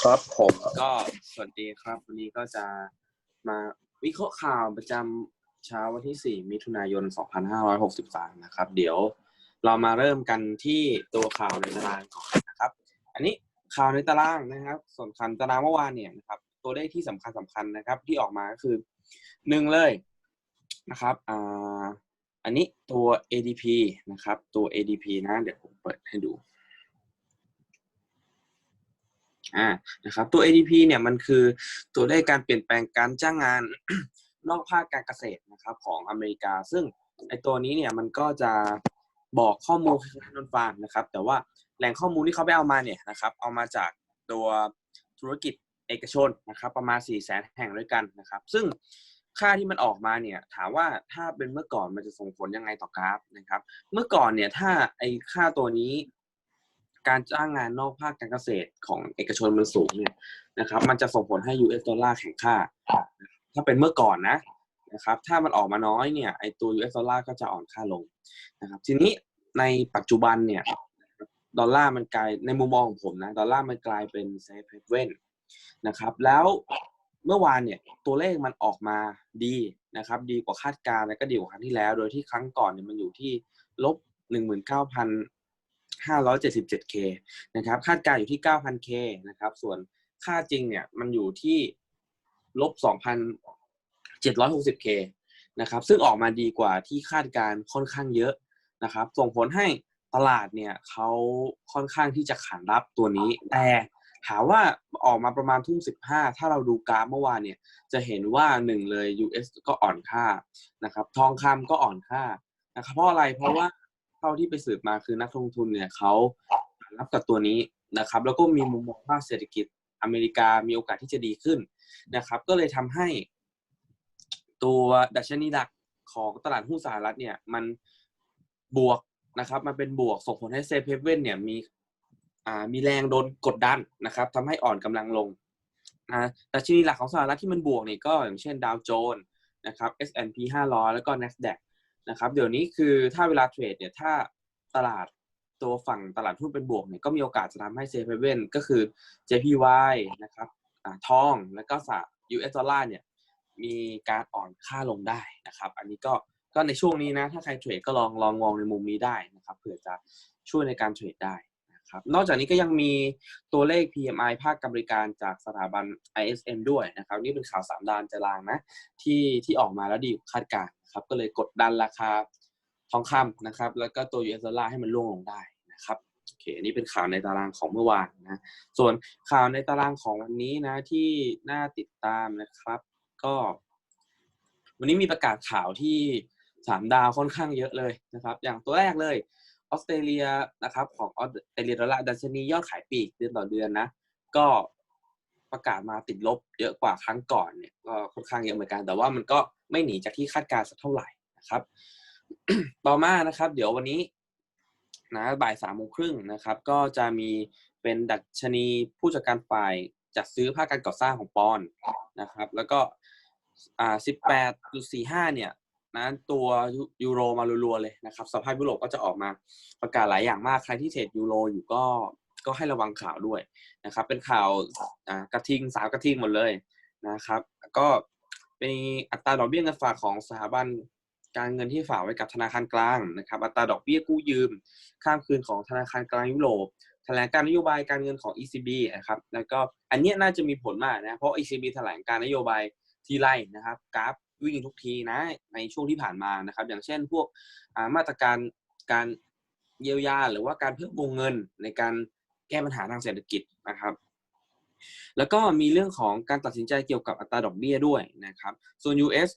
ครับผมก็สวัสดีครับ วันนี้ก็จะมาวิเคราะห์ข่าวประจำเช้าวันที่ 4 มิถุนายน 2563 นะครับ เดี๋ยวเรามาเริ่มกันที่ตัวข่าวในตารางก่อนนะครับ อันนี้ข่าวในตารางนะครับส่วนคันตารางเมื่อวานเนี่ยนะครับ ตัวเลขที่สำคัญสำคัญนะครับ ที่ออกมาก็คือหนึ่งเลยนะครับอ่าอันนี้ตัว ADP นะครับ ตัว ADP นะ เดี๋ยวผมเปิดให้ดู อ่านะครับตัว ADP เนี่ยมันคือตัวเลขการเปลี่ยนแปลงการจ้างงานนอกภาคการเกษตรนะครับของอเมริกา ซึ่งไอตัวนี้เนี่ยมันก็จะบอกข้อมูลคล้ายๆนนฟาร์มนะครับ แต่ว่าแหล่งข้อมูลที่เขาไปเอามาเนี่ยนะครับ เอามาจากตัวธุรกิจเอกชนนะครับ ประมาณ4 0 0แสนแห่งด้วยกันนะครับ ซึ่งค่าที่มันออกมาเนี่ยถามว่าถ้าเป็นเมื่อก่อนมันจะส่งผลยังไงต่อกราฟนะครับ เมื่อก่อนเนี่ยถ้าไอค่าตัวนี้ การจ้างงานนอกภาคการเกษตรของเอกชนมันสูงเนี่ยนะครับ มันจะส่งผลให้ US ดอลลาร์แข็งค่า ถ้าเป็นเมื่อก่อนนะนะครับ ถ้ามันออกมาน้อยเนี่ยไอตัว US ดอลลาร์ก็จะอ่อนค่าลงนะครับ ทีนี้ในปัจจุบันเนี่ยดอลลาร์มันกลายในมุมมองของผมนะดอลลาร์มันกลายเป็นเซฟเฮเว่นนะครับ แล้วเมื่อวานเนี่ยตัวเลขมันออกมาดีนะครับ ดีกว่าคาดการณ์และก็ดีกว่าครั้งที่แล้ว โดยที่ครั้งก่อนเนี่ยมันอยู่ที่ลบหนึ่งหมื่นเก้าพัน 577K นะครับคาดการอยู่ที่ 9,000K นะครับ ส่วนค่าจริงเนี่ยมันอยู่ที่ลบ 2,760K นะครับ ซึ่งออกมาดีกว่าที่คาดการค่อนข้างเยอะนะครับ ส่งผลให้ตลาดเนี่ยเขาค่อนข้างที่จะขานรับตัวนี้ แต่ถามว่าออกมาประมาณทุ่ม 15 ถ้าเราดูกราฟเมื่อวานเนี่ย จะเห็นว่าหนึ่งเลย US ก็อ่อนค่านะครับ ทองคำก็อ่อนค่านะครับ เพราะอะไร เพราะว่า เท่าที่ไปสืบมาคือนักลงทุนเนี่ยเขารับกับตัวนี้นะครับ แล้วก็มีมุมมองว่าเศรษฐกิจอเมริกามีโอกาสที่จะดีขึ้นนะครับ ก็เลยทำให้ตัวดัชนีหลักของตลาดหุ้นสหรัฐเนี่ยมันบวกนะครับมันเป็นบวกส่งผลให้เซฟเฮเว่นเนี่ยมีอ่ามีแรงโดนกดดันนะครับทำให้อ่อนกำลังลงนะดัชนีหลักของสหรัฐที่มันบวกนี่ก็อย่างเช่นดาวโจนส์นะครับ S&P 500 แล้วก็ NASDAQ นะครับเดี๋ยวนี้คือถ้าเวลาเทรดเนี่ยถ้าตลาดตัวฝั่งตลาดหุ้นเป็นบวกเนี่ยก็มีโอกาสจะทำให้เซฟเว่นก็คือ JPY นะครับอทองแล้วก็สห US ดอลลาร์เนี่ยมีการอ่อนค่าลงได้นะครับ อันนี้ก็ก็ในช่วงนี้นะ ถ้าใครเทรดก็ลองลองมองในมุมนี้ได้นะครับเผื่อจะช่วยในการเทรดได้นะครับนอกจากนี้ก็ยังมีตัวเลข PMI ภาคการบริการจากสถาบัน ISM ด้วยนะครับ นี่เป็นข่าวสามดานจะลางนะที่ที่ออกมาแล้วดีคาดการ ครับก็เลยกดดันราคาทองคำนะครับ แล้วก็ตัว US ดอลลาร์ให้มันร่วงลงได้นะครับโอเคอันนี้เป็นข่าวในตารางของเมื่อวานนะส่วนข่าวในตารางของวันนี้นะที่น่าติดตามนะครับ ก็ วันนี้มีประกาศข่าวที่สามดาวค่อนข้างเยอะเลยนะครับ อย่างตัวแรกเลยออสเตรเลียนะครับของออสเตรเลียดอลลาร์ดัชนียอดขายปีกเดือนต่อเดือนนะ ก็ ประกาศมาติดลบเยอะกว่าครั้งก่อนเนี่ยก็ค่อนข้างเยอะเหมือนกัน แต่ว่ามันก็ไม่หนีจากที่คาดการณ์สักเท่าไหร่นะครับ ต่อมานะครับ เดี๋ยววันนี้นะบ่ายสามโมงครึ่งนะครับ ก็จะมีเป็นดัชนีผู้จัดการฝ่ายจัดซื้อภาคการก่อสร้างของปอนนะครับ แล้วก็อ่าสิบแปดจุดสี่ห้าเนี่ยนะตัวยูโรมารัวๆเลยนะครับ สภาพยุโรปก็จะออกมาประกาศหลายอย่างมากใครที่เทรดยูโรอยู่ก็ ก็ให้ระวังข่าวด้วยนะครับ เป็นข่าวกระทิงสาวกระทิงหมดเลยนะครับ ก็เป็นอัตราดอกเบี้ยเงินฝากของสถาบันการเงินที่ฝากไว้กับธนาคารกลางนะครับ อัตราดอกเบี้ยกู้ยืม ข้ามคืนของธนาคารกลางยุโรปแถลงการนโยบายการเงินของ ECB นะครับแล้วก็อันนี้น่าจะมีผลมากนะเพราะ ECB แถลงการนโยบายทีไรนะครับกราฟวิ่งทุกทีนะในช่วงที่ผ่านมานะครับ อย่างเช่นพวกมาตรการการเยียวยาหรือว่าการเพิ่มวงเงินในการ แก้ปัญหาทางเศรษฐกิจนะครับ แล้วก็มีเรื่องของการตัดสินใจเกี่ยวกับอัตราดอกเบี้ยด้วยนะครับ ส่วน US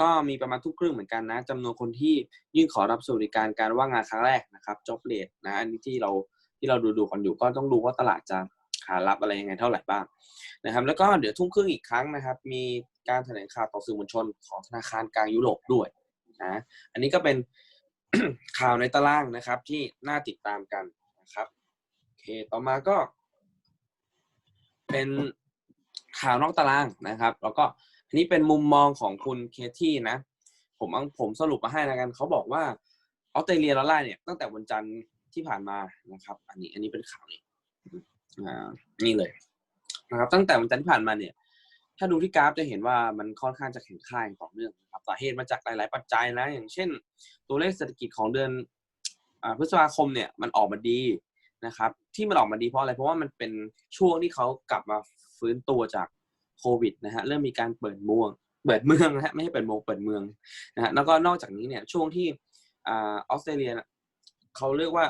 ก็มีประมาณทุกครึ่งเหมือนกันนะจำนวนคนที่ยื่นขอรับสวัสดิการการว่างงานครั้งแรกนะครับ job rate นะอันนี้ที่เราที่เราดูดูกันอยู่ก็ต้องดูว่าตลาดจะขารับอะไรยังไงเท่าไหร่บ้างนะครับ แล้วก็เดี๋ยวทุ่มครึ่งอีกครั้งนะครับ มีการแถลงข่าวต่อสื่อมวลชนของธนาคารกลางยุโรปด้วยนะอันนี้ก็เป็นข่าวในตารางนะครับที่น่าติดตามกันนะครับ เคต่อมาก็ เป็นข่าวนอกตารางนะครับ แล้วก็อันนี้เป็นมุมมองของคุณเคที่นะ ผมผมสรุปมาให้แล้วกันเขาบอกว่าออสเตรเลียดอลลาเนี่ยตั้งแต่วันจันทร์ที่ผ่านมานะครับ อันนี้อันนี้เป็นข่าวนี่นี่เลยนะครับ ตั้งแต่วันจันทร์ที่ผ่านมาเนี่ย ถ้าดูที่กราฟจะเห็นว่ามันค่อนข้างจะแข็งค่าอย่างต่อเนื่องนะครับสาเหตุมาจากหลาย ๆ ปัจจัยนะ อย่างเช่น ตัวเลขเศรษฐกิจของเดือนอพฤษภาคมเนี่ยมันออกมาดี นะครับ ที่มันออกมาดีเพราะอะไร เพราะว่ามันเป็นช่วงที่เขากลับมาฟื้นตัวจากโควิดนะฮะเริ่มมีการเปิดเมืองเปิดเมืองนะฮะไม่ใช่เปิดเมืองเปิดเมืองนะฮะแล้วก็นอกจากนี้เนี่ยช่วงที่ออสเตรเลียเขาเรียกว่า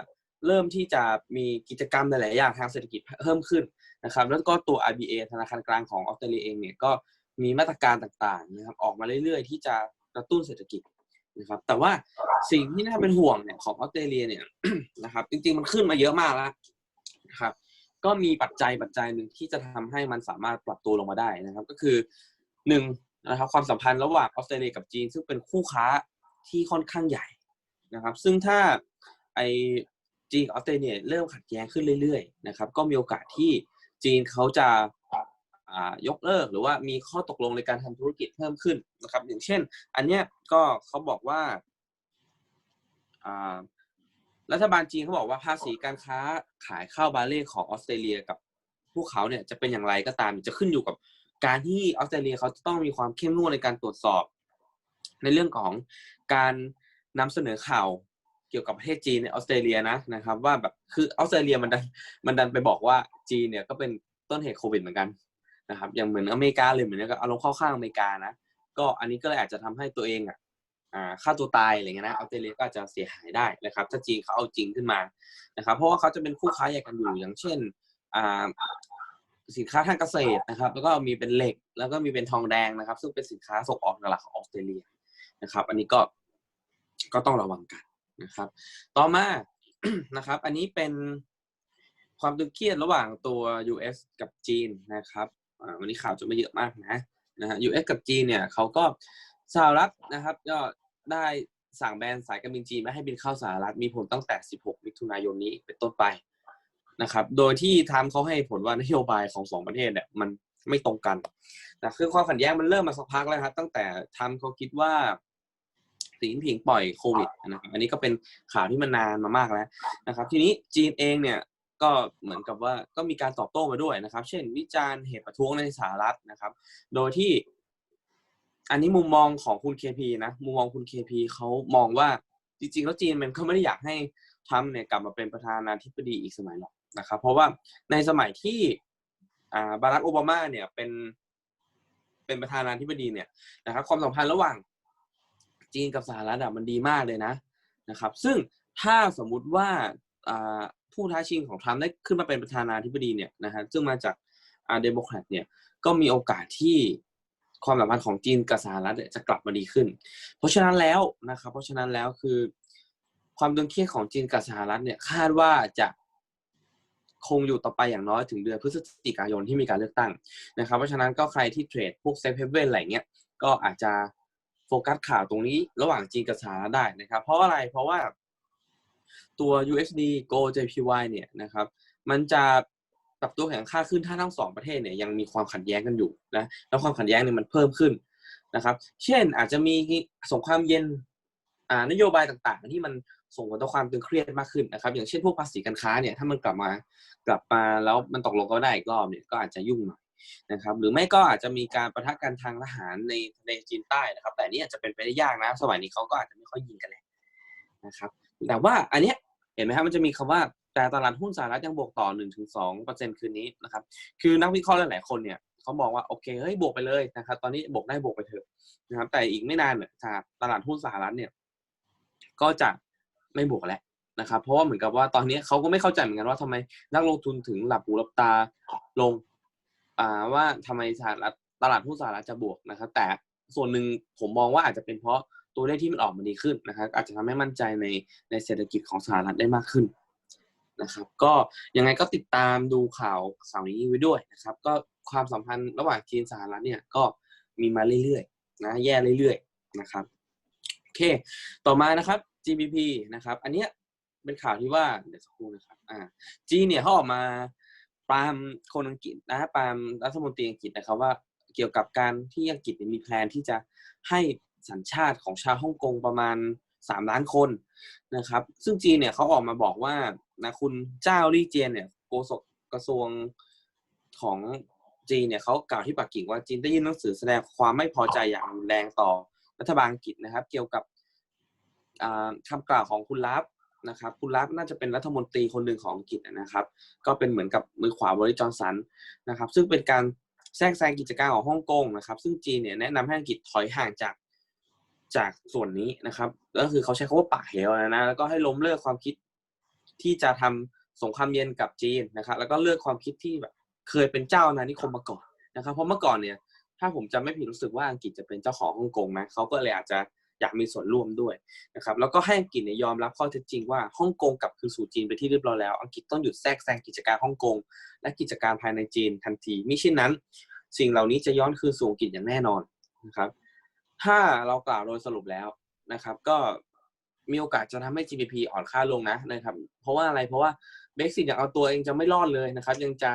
เริ่มที่จะมีกิจกรรมหลายๆอย่างทางเศรษฐกิจเพิ่มขึ้นนะครับ แล้วก็ตัว RBA ธนาคารกลางของออสเตรเลียเองเนี่ยก็มีมาตรการต่างๆนะครับออกมาเรื่อยๆ ที่จะกระตุ้นเศรษฐกิจ นะครับ แต่ว่าสิ่งที่น่าเป็นห่วงเนี่ยของออสเตรเลียเนี่ยนะครับ จริง ๆ มันขึ้นมาเยอะมากแล้วนะครับ ก็มีปัจจัยปัจจัยหนึ่งที่จะทำให้มันสามารถปรับตัวลงมาได้นะครับ ก็คือหนึ่งนะครับ ความสัมพันธ์ระหว่างออสเตรเลียกับจีน ซึ่งเป็นคู่ค้าที่ค่อนข้างใหญ่นะครับ ซึ่งถ้าไอจีนออสเตรเลียเริ่มขัดแย้งขึ้นเรื่อยๆนะครับ ก็มีโอกาสที่จีนเขาจะ ยกเลิกหรือว่ามีข้อตกลงในการทำธุรกิจเพิ่มขึ้นนะครับ อย่างเช่น อันเนี้ยก็เขาบอกว่ารัฐบาลจีนเขาบอกว่าภาษีการค้าขายข้าวบาเล่ของออสเตรเลียกับพวกเขาเนี่ยจะเป็นอย่างไรก็ตามจะขึ้นอยู่กับการที่ออสเตรเลียเขาจะต้องมีความเข้มงวดในการตรวจสอบ ในเรื่องของการนำเสนอข่าวเกี่ยวกับประเทศจีนในออสเตรเลียนะนะครับ ว่าแบบคือออสเตรเลียมันดันมันดันไปบอกว่าจีนเนี่ยก็เป็นต้นเหตุโควิดเหมือนกัน นะครับอย่างเหมือนอเมริกาเลยเหมือนกับอารมณ์เข้าข้างอเมริกานะก็อันนี้ก็เลยอาจจะทำให้ตัวเองอะอ่าฆ่าตัวตายอะไรเงี้ยนะออสเตรเลียก็อาจจะเสียหายได้นะครับถ้าจีนเขาเอาจริงขึ้นมานะครับเพราะว่าเขาจะเป็นคู่ค้าใหญ่กันอยู่อย่างเช่นอ่าสินค้าทางเกษตรนะครับ แล้วก็มีเป็นเหล็กแล้วก็มีเป็นทองแดงนะครับ ซึ่งเป็นสินค้าส่งออกหลักของออสเตรเลียนะครับ อันนี้ก็ก็ต้องระวังกันนะครับ ต่อมานะครับ อันนี้เป็นความตึงเครียดระหว่างตัว US กับจีนนะครับ วันนี้ข่าวจะไม่เยอะมากนะนะฮะ US กับจีนเนี่ยเขาก็สหรัฐนะครับก็ได้สั่งแบนสายการบินจีนไม่ให้บินเข้าสหรัฐมีผลตั้งแต่ 16 มิถุนายนนี้เป็นต้นไปนะครับ โดยที่ทำเขาให้ผลว่านโยบายของสองประเทศเนี่ยมันไม่ตรงกันนะคือความขัดแย้งมันเริ่มมาสักพักแล้วครับ ตั้งแต่ทำเขาคิดว่าสีนผิงปล่อยโควิดนะครับอันนี้ก็เป็นข่าวที่มันนานมามากแล้วนะครับ ทีนี้จีนเองเนี่ย ก็เหมือนกับว่าก็มีการตอบโต้มาด้วยนะครับ เช่น วิจารณ์เหตุประท้วงในสหรัฐนะครับ โดยที่ อันนี้มุมมองของคุณ KP นะมุมมองคุณ KP เขามองว่าจริงๆ แล้วจีนมันก็ไม่ได้อยากให้ทรัมป์เนี่ยกลับมาเป็นประธานาธิบดีอีกสมัยหรอกนะครับ เพราะว่าในสมัยที่อ่าบารักโอบามาเนี่ยเป็นเป็นประธานาธิบดีเนี่ยนะครับ ความสัมพันธ์ระหว่างจีนกับสหรัฐอะมันดีมากเลยนะนะครับ ซึ่งถ้าสมมุติว่าอ่า ผู้ท้าชิงของทรัมป์ได้ขึ้นมาเป็นประธานาธิบดีเนี่ยนะฮะซึ่งมาจากอาเดโมแครตเนี่ยก็มีโอกาสที่ความสัมพันธ์ของจีนกับสหรัฐจะกลับมาดีขึ้น เพราะฉะนั้นแล้วนะครับเพราะฉะนั้นแล้วคือความตึงเครียดของจีนกับสหรัฐเนี่ยคาดว่าจะคงอยู่ต่อไปอย่างน้อยถึงเดือนพฤศจิกายนที่มีการเลือกตั้งนะครับ เพราะฉะนั้นก็ใครที่เทรดพวกเซฟเฮเว่นอะไรเงี้ยก็อาจจะโฟกัสข่าวตรงนี้ระหว่างจีนกับสหรัฐได้นะครับ เพราะอะไรเพราะว่า ตัว USD Go JPY เนี่ยนะครับมันจะปรับตัวแข็งค่าขึ้นถ้าทั้งสองประเทศเนี่ยยังมีความขัดแย้งกันอยู่นะแล้วความขัดแย้งเนี่ยมันเพิ่มขึ้นนะครับ เช่นอาจจะมีสงครามเย็นอ่านโยบายต่างๆ ที่มันส่งผลต่อความตึงเครียดมากขึ้นนะครับ อย่างเช่นพวกภาษีการค้าเนี่ยถ้ามันกลับมากลับมาแล้วมันตกลงกันได้อีกรอบเนี่ยก็อาจจะยุ่งหน่อยนะครับหรือไม่ก็อาจจะมีการประทะกันทางทหารในในจีนใต้นะครับ แต่นี่อาจจะเป็นไปได้ยากนะ สมัยนี้เขาก็อาจจะไม่ค่อยยิงกันแล้วนะครับ แต่ว่าอันเนี้ยเห็นไหมครับมันจะมีคำว่าแต่ตลาดหุ้นสหรัฐยังบวกต่อ 1-2%ถึงเปอร์เซ็นคืนนี้นะครับ คือนักวิเคราะห์หลาย ๆ คนเนี่ยเขามองว่าโอเคเฮ้ยบวกไปเลยนะครับ ตอนนี้บวกได้บวกไปเถอะนะครับ แต่อีกไม่นานเนี่ยตลาดหุ้นสหรัฐเนี่ย ก็จะไม่บวกแล้วนะครับ เพราะว่าเหมือนกับว่าตอนนี้เขาก็ไม่เข้าใจเหมือนกันว่าทำไมนักลงทุนถึงหลับหูหลับตาลง อ่าว่าทำไมสหรัฐตลาดหุ้นสหรัฐจะบวกนะครับ แต่ส่วนหนึ่งผมมองว่าอาจจะเป็นเพราะ ตัวเลขที่มันออกมาดีขึ้นนะครับ อาจจะทำให้มั่นใจในในเศรษฐกิจของสหรัฐได้มากขึ้นนะครับ ก็ยังไงก็ติดตามดูข่าวข่าวนี้ไว้ด้วยนะครับ ก็ความสัมพันธ์ระหว่างจีนสหรัฐเนี่ยก็มีมาเรื่อยๆนะแย่เรื่อยๆนะครับโอเค ต่อมานะครับ GBP นะครับ อันเนี้ยเป็นข่าวที่ว่าเดี๋ยวสักครู่นะครับอ่าจีนเนี่ยเขาออกมาปามคนอังกฤษนะปรามรัฐมนตรีอังกฤษนะครับว่าเกี่ยวกับการที่อังกฤษมีแพลนที่จะให้ สัญชาติของชาวฮ่องกงประมาณสามล้านคนนะครับ ซึ่งจีนเนี่ยเขาออกมาบอกว่านะคุณเจ้าลี่เจียนเนี่ยโฆษกกระทรวงของจีนเนี่ยเขากล่าวที่ปักกิ่งว่าจีนได้ยื่นหนังสือแสดงความไม่พอใจอย่างรุนแรงต่อรัฐบาลอังกฤษนะครับ เกี่ยวกับอ่าคำกล่าวของคุณลับนะครับคุณลับน่าจะเป็นรัฐมนตรีคนหนึ่งของอังกฤษนะครับ ก็เป็นเหมือนกับมือขวาบริจอนสันนะครับ ซึ่งเป็นการแทรกแซงกิจการของฮ่องกงนะครับ ซึ่งจีนเนี่ยแนะนำให้อังกฤษถอยห่างจาก จากส่วนนี้นะครับ ก็คือเขาใช้คำว่าปากเหวนะนะแล้วก็ให้ล้มเลิกความคิดที่จะทำสงครามเย็นกับจีนนะครับ แล้วก็เลิกความคิดที่แบบเคยเป็นเจ้าอาณานิคมมาก่อนนะครับ เพราะเมื่อก่อนเนี่ยถ้าผมจำไม่ผิดรู้สึกว่าอังกฤษจะเป็นเจ้าของฮ่องกงนะเขาก็เลยอาจจะอยากมีส่วนร่วมด้วยนะครับ แล้วก็ให้อังกฤษเนี่ยยอมรับข้อเท็จจริงว่าฮ่องกงกลับคืนสู่จีนไปที่เรียบร้อยแล้ว อังกฤษต้องหยุดแทรกแซงกิจการฮ่องกงและกิจการภายในจีนทันทีมิเช่นนั้น สิ่งเหล่านี้จะย้อนคืนสู่อังกฤษอย่างแน่นอนนะครับ ถ้าเรากล่าวโดยสรุปแล้วนะครับ ก็มีโอกาสจะทำให้ GDP อ่อนค่าลงนะนะครับ เพราะว่าอะไรเพราะว่าเบรกซิตอย่างเอาตัวเองจะไม่รอดเลยนะครับ ยังจะ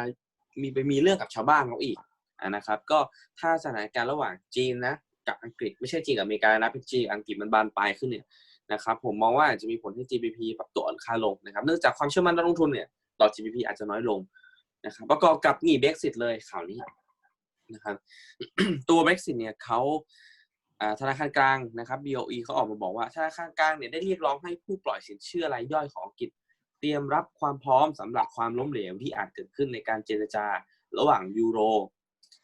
มีไปมีเรื่องกับชาวบ้านเขาอีกนะครับ ก็ถ้าสถานการณ์ระหว่างจีนนะกับอังกฤษไม่ใช่จีนกับอเมริกานะเป็นจีนอังกฤษมันบานปลายขึ้นเนี่ยนะครับ ผมมองว่าจะมีผลให้ GDP ปรับตัวอ่อนค่าลงนะครับ เนื่องจากความเชื่อมั่นนักลงทุนเนี่ยต่อ GDP อาจจะน้อยลงนะครับ ประกอบกับหนีเบรกซิตเลยข่าวนี้นะครับ ตัว Brexit เนี่ยเขา ธนาคารกลางนะครับ BOE เขาออกมาบอกว่าธนาคารกลางเนี่ยได้เรียกร้องให้ผู้ปล่อยสินเชื่อรายย่อยของอังกฤษ เตรียมรับความพร้อมสำหรับความล้มเหลวที่อาจเกิดขึ้นในการเจรจาระหว่างยูโร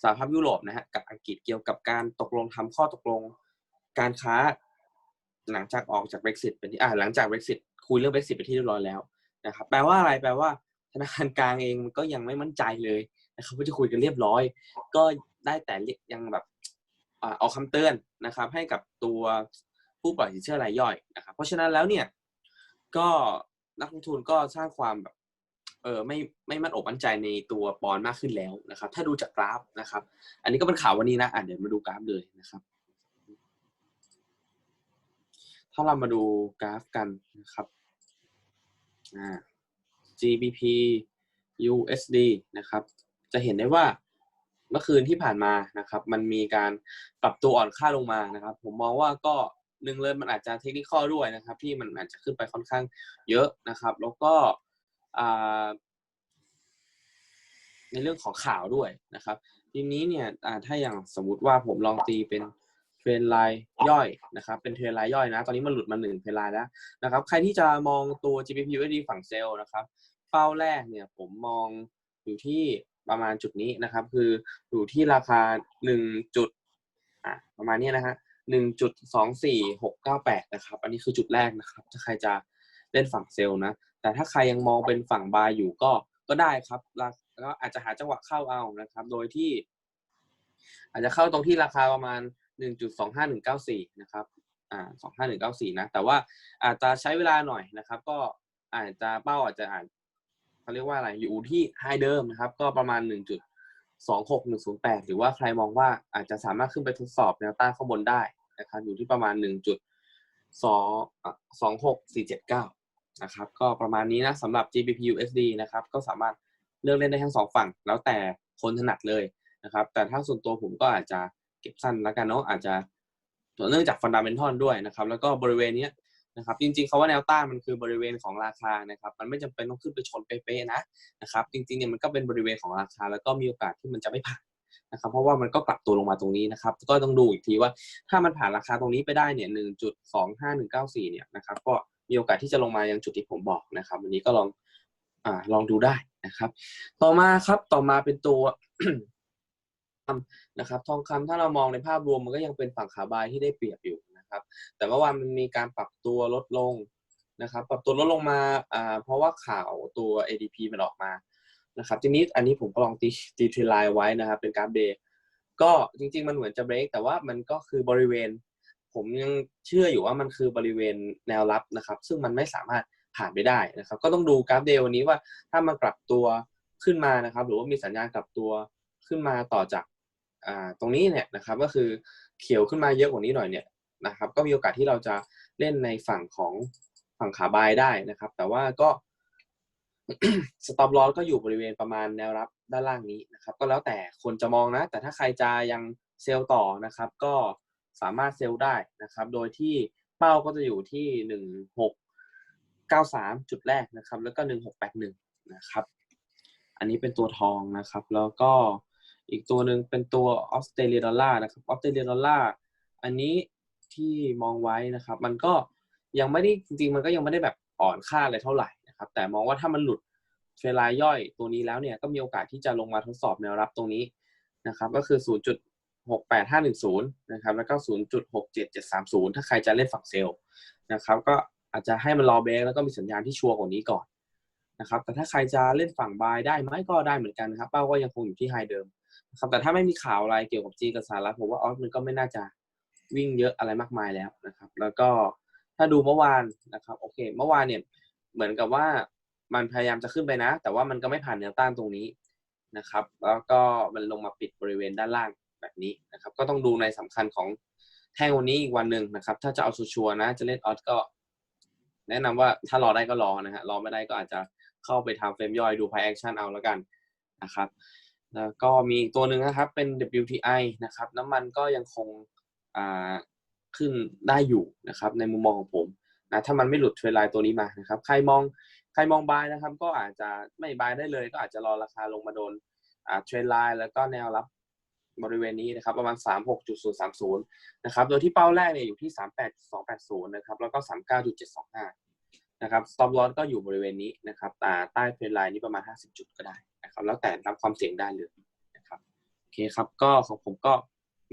สหภาพยุโรปนะฮะกับอังกฤษเกี่ยวกับการตกลงทำข้อตกลงการค้า หลังจากออกจาก Brexit เป็นที่อ่าหลังจาก Brexit คุยเรื่อง Brexit ไปที่เรียบร้อยแล้วนะครับแปลว่าอะไรแปลว่าธนาคารกลางเองมันก็ยังไม่มั่นใจเลยนะครับว่าจะคุยกันเรียบร้อย ก็ได้แต่ยังแบบ ออกคำเตือนนะครับให้กับตัวผู้ปล่อยสินเชื่อรายย่อยนะครับ เพราะฉะนั้นแล้วเนี่ยก็นักลงทุนก็สร้างความแบบเออไม่ไม่มั่นอกมั่นใจในตัวปอนมากขึ้นแล้วนะครับ ถ้าดูจากกราฟนะครับ อันนี้ก็เป็นข่าววันนี้นะอะเดี๋ยวมาดูกราฟเลยนะครับ ถ้าเรามาดูกราฟกันนะครับอ่า GBP USD นะครับ จะเห็นได้ว่า มื่อคืนที่ผ่านมานะครับ มันมีการปรับตัวอ่อนค่าลงมานะครับ ผมมองว่าก็หนึ่งเลยมันอาจจะเทคนิคข้อด้วยนะครับ ที่มันอาจจะขึ้นไปค่อนข้างเยอะนะครับ แล้วก็ในเรื่องของข่าวด้วยนะครับ ทีนี้เนี่ยถ้าอย่างสมมติว่าผมลองตีเป็นเทรนไลน์ย่อยนะครับ เป็นเทรนไลน์ย่อยนะ ตอนนี้มันหลุดมาหนึ่งเทรนไลน์แล้วนะครับ ใครที่จะมองตัว GBP USD ฝั่งเซลล์นะครับ เป้าแรกเนี่ยผมมองอยู่ที่ ประมาณจุดนี้นะครับ คืออยู่ที่ราคาหนึ่งจุดอะประมาณนี้นะฮะหนึ่งจุดสองสี่หกเก้าแปดนะครับ อันนี้คือจุดแรกนะครับ ถ้าใครจะเล่นฝั่งเซลล์นะ แต่ถ้าใครยังมองเป็นฝั่งบายอยู่ก็ก็ได้ครับแล้วอาจจะหาจังหวะเข้าเอานะครับ โดยที่ อาจจะเข้าตรงที่ราคาประมาณหนึ่งจุดสองห้าหนึ่งเก้าสี่นะครับอ่าสองห้าหนึ่งเก้าสี่นะ แต่ว่าอาจจะใช้เวลาหน่อยนะครับ ก็อาจจะเป้าอาจจะอาจ เขาเรียกว่าอะไรอยู่ที่ไฮเดิมนะครับ ก็ประมาณ 1.26108 หรือว่าใครมองว่าอาจจะสามารถขึ้นไปทดสอบแนวต้านข้างบนได้นะครับ อยู่ที่ประมาณ 1.26479 นะครับ ก็ประมาณนี้นะสำหรับ GBP USD นะครับ ก็สามารถเลือกเล่นได้ทั้งสองฝั่ง แล้วแต่คนถนัดเลยนะครับ แต่ถ้าส่วนตัวผมก็อาจจะเก็บสั้นแล้วกันเนาะอาจจะเนื่องจากฟันดัมเบลทัลด้วยนะครับ แล้วก็บริเวณนี้ นะครับจริงๆเขาว่าแนวต้านมันคือบริเวณของราคานะครับมันไม่จำเป็นต้องขึ้นไปชนเป๊ะๆนะนะครับจริงๆเนี่ยมันก็เป็นบริเวณของราคา แล้วก็มีโอกาสที่มันจะไม่ผ่านนะครับเพราะว่ามันก็กลับตัวลงมาตรงนี้นะครับ ก็ต้องดูอีกทีว่าถ้ามันผ่านราคาตรงนี้ไปได้เนี่ยหนึ่งจุดสองห้าหนึ่งเก้าสี่เนี่ยนะครับก็มีโอกาสที่จะลงมายังจุดที่ผมบอกนะครับ วันนี้ก็ลองอ่าลองดูได้นะครับ ต่อมาครับต่อมาเป็นตัวนะครับ ทองคำถ้าเรามองในภาพรวมมันก็ยังเป็นฝั่งขาบายที่ได้เปรียบอยู่ ครับ แต่เมื่อวานมันมีการปรับตัวลดลงนะครับ ปรับตัวลดลงมาอ่าเพราะว่าข่าวตัว ADP มันออกมานะครับ ทีนี้อันนี้ผมก็ลองตีตีทรไลน์ไว้นะครับ เป็นกราฟเดย์ก็จริง ๆ มันเหมือนจะเบรกแต่ว่ามันก็คือบริเวณ ผมยังเชื่ออยู่ว่ามันคือบริเวณแนวรับนะครับ ซึ่งมันไม่สามารถผ่านไปได้นะครับ ก็ต้องดูกราฟเดย์วันนี้ว่าถ้ามันกลับตัวขึ้นมานะครับ หรือว่ามีสัญญาณกลับตัวขึ้นมาต่อจากตรงนี้เนี่ยนะครับ ก็คือเขียวขึ้นมาเยอะกว่านี้หน่อยเนี่ย นะครับ ก็มีโอกาสที่เราจะเล่นในฝั่งของฝั่งขาบายได้นะครับ แต่ว่าก็สต็อปลอสก็อยู่บริเวณประมาณแนวรับด้านล่างนี้นะครับ ก็แล้วแต่คนจะมองนะ แต่ถ้าใครจะยังเซลล์ต่อนะครับ ก็สามารถเซลล์ได้นะครับ โดยที่เป้าก็จะอยู่ที่หนึ่งหกเก้าสามจุดแรกนะครับ แล้วก็หนึ่งหกแปดหนึ่งนะครับ อันนี้เป็นตัวทองนะครับ แล้วก็อีกตัวหนึ่งเป็นตัวออสเตรเลียดอลลาร์นะครับออสเตรเลียดอลลาร์อันนี้ ที่มองไว้นะครับ มันก็ยังไม่ได้จริง ๆ มันก็ยังไม่ได้แบบอ่อนค่าอะไรเท่าไหร่นะครับ แต่มองว่าถ้ามันหลุดเทรลน์ย่อยตัวนี้แล้วเนี่ยก็มีโอกาสที่จะลงมาทดสอบแนวรับตรงนี้นะครับ ก็คือ 0.68510 นะครับ แล้วก็ 0.67730 ถ้าใครจะเล่นฝั่งเซลล์นะครับ ก็อาจจะให้มันรอเบรกแล้วก็มีสัญญาณที่ชัวร์กว่านี้ก่อนนะครับ แต่ถ้าใครจะเล่นฝั่งบายได้ไหมก็ได้เหมือนกันนะครับ เป้าก็ยังคงอยู่ที่ไฮเดิมนะครับแต่ถ้าไม่มีข่าวอะไรเกี่ยวกับจีนกับสหรัฐผมว่าออสมันก็ไม่น่าจะ วิ่งเยอะอะไรมากมายแล้วนะครับ แล้วก็ถ้าดูเมื่อวานนะครับโอเค เมื่อวานเนี่ยเหมือนกับว่ามันพยายามจะขึ้นไปนะ แต่ว่ามันก็ไม่ผ่านแนวต้านตรงนี้นะครับ แล้วก็มันลงมาปิดบริเวณด้านล่างแบบนี้นะครับ ก็ต้องดูในสำคัญของแท่งวันนี้อีกวันหนึ่งนะครับ ถ้าจะเอาชัวร์นะ จะเล่นออสก็ แนะนำว่าถ้ารอได้ก็รอนะฮะรอไม่ได้ก็อาจจะเข้าไปทำเฟรมย่อยดูไพแอคชั่นเอาแล้วกันนะครับแล้วก็มีตัวหนึ่งนะครับเป็น WTI นะครับ น้ำมันก็ยังคง ขึ้นได้อยู่นะครับในมุมมองของผมนะถ้ามันไม่หลุดเทรนไลน์ตัวนี้มานะครับ ใครมองใครมองบายนะครับ ก็อาจจะไม่บายได้เลย ก็อาจจะรอราคาลงมาโดนอ่าเทรนไลน์แล้วก็แนวรับบริเวณนี้นะครับประมาณ 36.030 นะครับ โดยที่เป้าแรกเนี่ยอยู่ที่ 38.280 นะครับ แล้วก็ 39.725 นะครับ stop loss ก็อยู่บริเวณนี้นะครับต่ใต้เทรนไลน์นี้ประมาณ 50 จุดก็ได้นะครับ แล้วแต่รับความเสี่ยงได้เลยนะครับ โอเคครับ ก็ของผมก็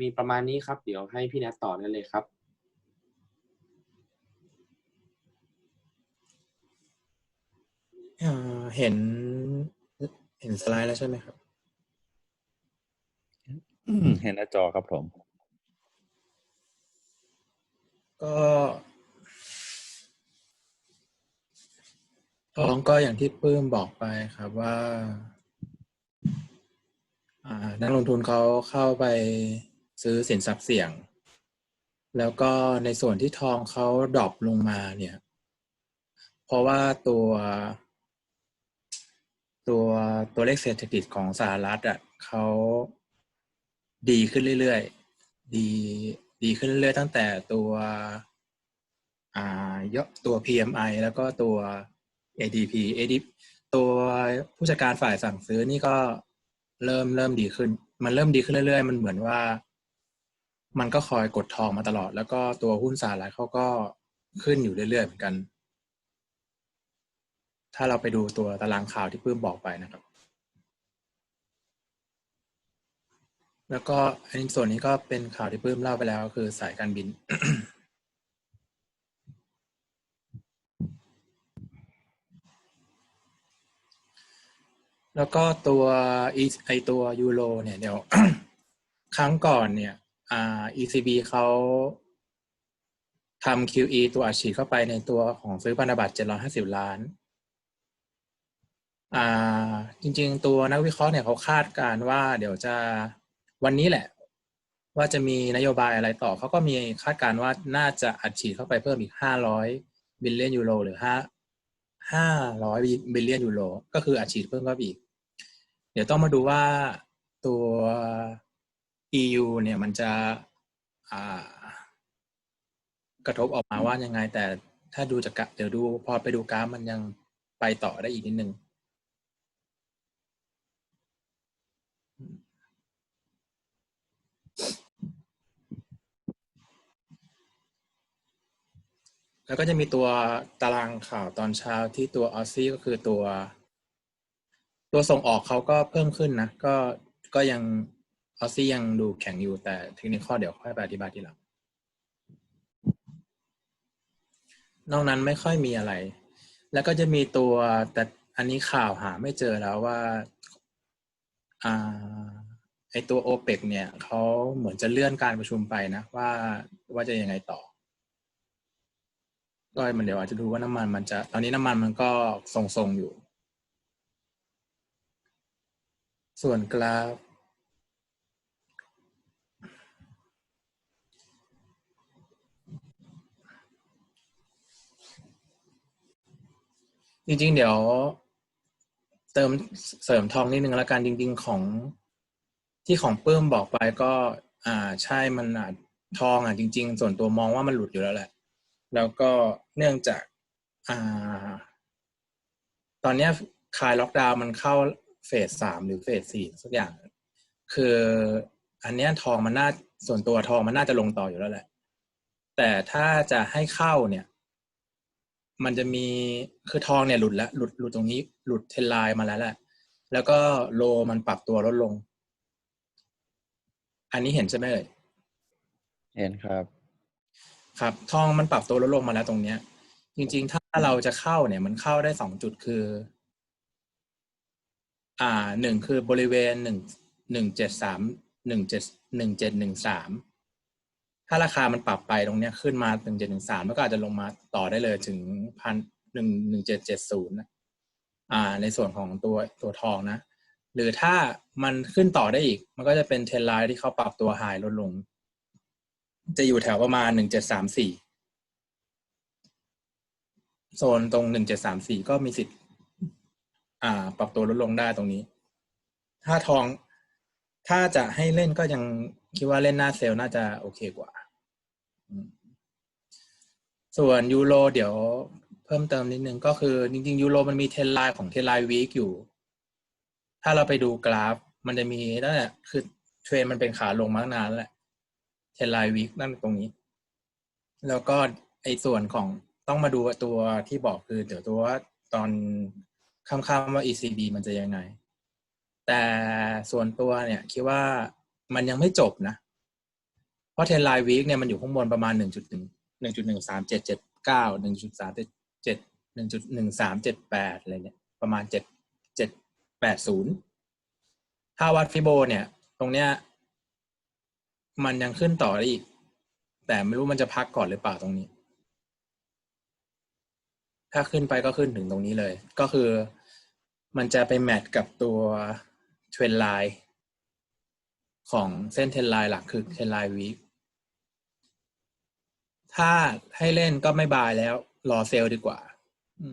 มีประมาณนี้ครับ เดี๋ยวให้พี่แนทต่อได้เลยครับเอ่อเห็นเห็นสไลด์แล้วใช่ไหมครับอืมเห็นหน้าจอครับผม ก็ทองก็อย่างที่ปื้มบอกไปครับว่าอ่านักลงทุนเขาเข้าไป ซื้อสินทรัพย์เสี่ยง แล้วก็ในส่วนที่ทองเขาดรอปลงมาเนี่ย เพราะว่าตัวตัวตัวเลขเศรษฐกิจของสหรัฐอะเขาดีขึ้นเรื่อยๆ ดีดีขึ้นเรื่อยๆ ตั้งแต่ตัวอ่ายอตัว PMI แล้วก็ตัว ADP ADP ตัวผู้จัดการฝ่ายสั่งซื้อนี่ก็เริ่มเริ่มดีขึ้น มันเริ่มดีขึ้นเรื่อยๆ มันเหมือนว่า มันก็คอยกดทองมาตลอด แล้วก็ตัวหุ้นสหรัฐเขาก็ขึ้นอยู่เรื่อยๆเหมือนกัน ถ้าเราไปดูตัวตารางข่าวที่ปื้มบอกไปนะครับ แล้วก็อันส่วนนี้ก็เป็นข่าวที่ปื้มเล่าไปแล้วก็คือสายการบินแล้วก็ตัวไอตัวยูโรเนี่ยเดี๋ยวครั้งก่อนเนี่ย อ่า ECB เขาทำ QE ตัวอัดฉีดเข้าไปในตัวของซื้อพันธบัตร 750 ล้าน อ่า จริง ๆ ตัวนักวิเคราะห์เนี่ยเขาคาดการณ์ว่า เดี๋ยวจะวันนี้แหละ ว่าจะมีนโยบายอะไรต่อ เขาก็มีคาดการณ์ว่าน่าจะอัดฉีดเข้าไปเพิ่มอีก 500 บิลเลียนยูโรหรือ 5 500 บิลเลียนยูโรก็คืออัดฉีดเพิ่มเข้าไปอีก เดี๋ยวต้องมาดูว่าตัว EU เนี่ยมันจะกระทบออกมาว่ายังไง แต่ถ้าดูจากกราฟเดี๋ยวดูพอไปดูกราฟมันยังไปต่อได้อีกนิดนึงแล้วก็จะมีตัวตารางข่าวตอนเช้าที่ตัวออซซี่ก็คือตัว ตัวส่งออกเขาก็เพิ่มขึ้นนะ ก็ก็ยัง ออซซี่ยังดูแข็งอยู่แต่เทคนิคข้อเดี๋ยวค่อยไปอธิบายทีหลัง นอกนั้นไม่ค่อยมีอะไร แล้วก็จะมีตัวแต่อันนี้ข่าวหาไม่เจอแล้วว่าอ่าไอตัวโอเปกเนี่ยเขาเหมือนจะเลื่อนการประชุมไปนะ ว่าว่าจะยังไงต่อก็มันเดี๋ยวอาจจะดูว่าน้ำมันมันจะ ตอนนี้น้ำมันมันก็ทรงๆอยู่ ส่วนกราฟ จริง ๆ เดี๋ยวเติมเสริมทองนิดนึงล้วกันจริง ๆ ของที่ของเปิ้มบอกไปก็ อ่าใช่มันอาจทองอะจริง ๆ ส่วนตัวมองว่ามันหลุดอยู่แล้วแหละ แล้วก็เนื่องจากอ่า ตอนนี้คลายล็อกดาวน์มันเข้าเฟสสามหรือเฟสสี่สักอย่าง คืออันเนี้ยทองมันน่าส่วนตัวทองมันน่าจะลงต่ออยู่แล้วแหละ แต่ถ้าจะให้เข้าเนี่ย มันจะมีคือทองเนี่ยหลุดแล้วหลุดหลุดตรงนี้หลุดเทรนไลน์มาแล้วแหละแล้วก็โลมันปรับตัวลดลง อันนี้เห็นใช่ไหมเอ่ยเห็นครับ ครับทองมันปรับตัวลดลงมาแล้วตรงเนี้ย จริง ๆ ถ้าเราจะเข้าเนี่ยมันเข้าได้สองจุดคือ อ่าหนึ่งคือบริเวณหนึ่งหนึ่งเจ็ดสามหนึ่งเจ็ดหนึ่งเจ็ดหนึ่งสาม ถ้าราคามันปรับไปตรงเนี้ยขึ้นมาหนึ่งเจ็ดหนึ่งสามมันก็อาจจะลงมาต่อได้เลยถึงพันหนึ่งหนึ่งเจ็ดเจ็ดศูนย์อ่า ในส่วนของตัวตัวทองนะ หรือถ้ามันขึ้นต่อได้อีก มันก็จะเป็นเทรนไลน์ที่เขาปรับตัวไฮลดลง จะอยู่แถวประมาณหนึ่งเจ็ดสามสี่โซนตรงหนึ่งเจ็ดสามสี่ก็มีสิทธิ์ อ่า ปรับตัวลดลงได้ตรงนี้ ถ้าทองถ้าจะให้เล่นก็ยังคิดว่าเล่นหน้าเซลล์น่าจะโอเคกว่า ส่วนยูโรเดี๋ยวเพิ่มเติมนิดนึงก็คือจริงๆยูโรมันมีเทรนไลน์ของเทรนไลน์วีคอยู่ ถ้าเราไปดูกราฟ มันจะมีนั่นแหละคือเทรนมันเป็นขาลงมาตั้งนานแล้วแหละเทรนไลน์วีคนั่นตรงนี้ แล้วก็ไอ้ส่วนของต้องมาดูตัวที่บอกคือ เดี๋ยวตัวตอนค่ำๆว่า ECB มันจะยังไง แต่ส่วนตัวเนี่ยคิดว่ามันยังไม่จบนะ เพราะเทรนไลน์วีคเนี่ยมันอยู่ข้างบนประมาณหนึ่งจุดหนึ่งหนึ่งจุดหนึ่งสามเจ็ดเจ็ดเก้าหนึ่งจุดสามเจ็ดหนึ่งจุดหนึ่งสามเจ็ดแปดอะไรเนี่ยประมาณเจ็ดเจ็ดแปดศูนย์ถ้าวัดฟิโบเนี่ย ตรงเนี้ยมันยังขึ้นต่อได้อีก แต่ไม่รู้มันจะพักก่อนหรือเปล่าตรงนี้ ถ้าขึ้นไปก็ขึ้นถึงตรงนี้เลย ก็คือมันจะไปแมทกับตัวเทรนไลน์ ของเส้นเทนไลน์หลักคือเทนไลน์วีคถ้าให้เล่นก็ไม่บายแล้ว รอเซลล์ดีกว่าอ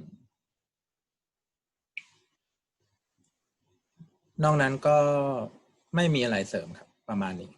นอกนั้นก็ไม่มีอะไรเสริมครับ ประมาณนี้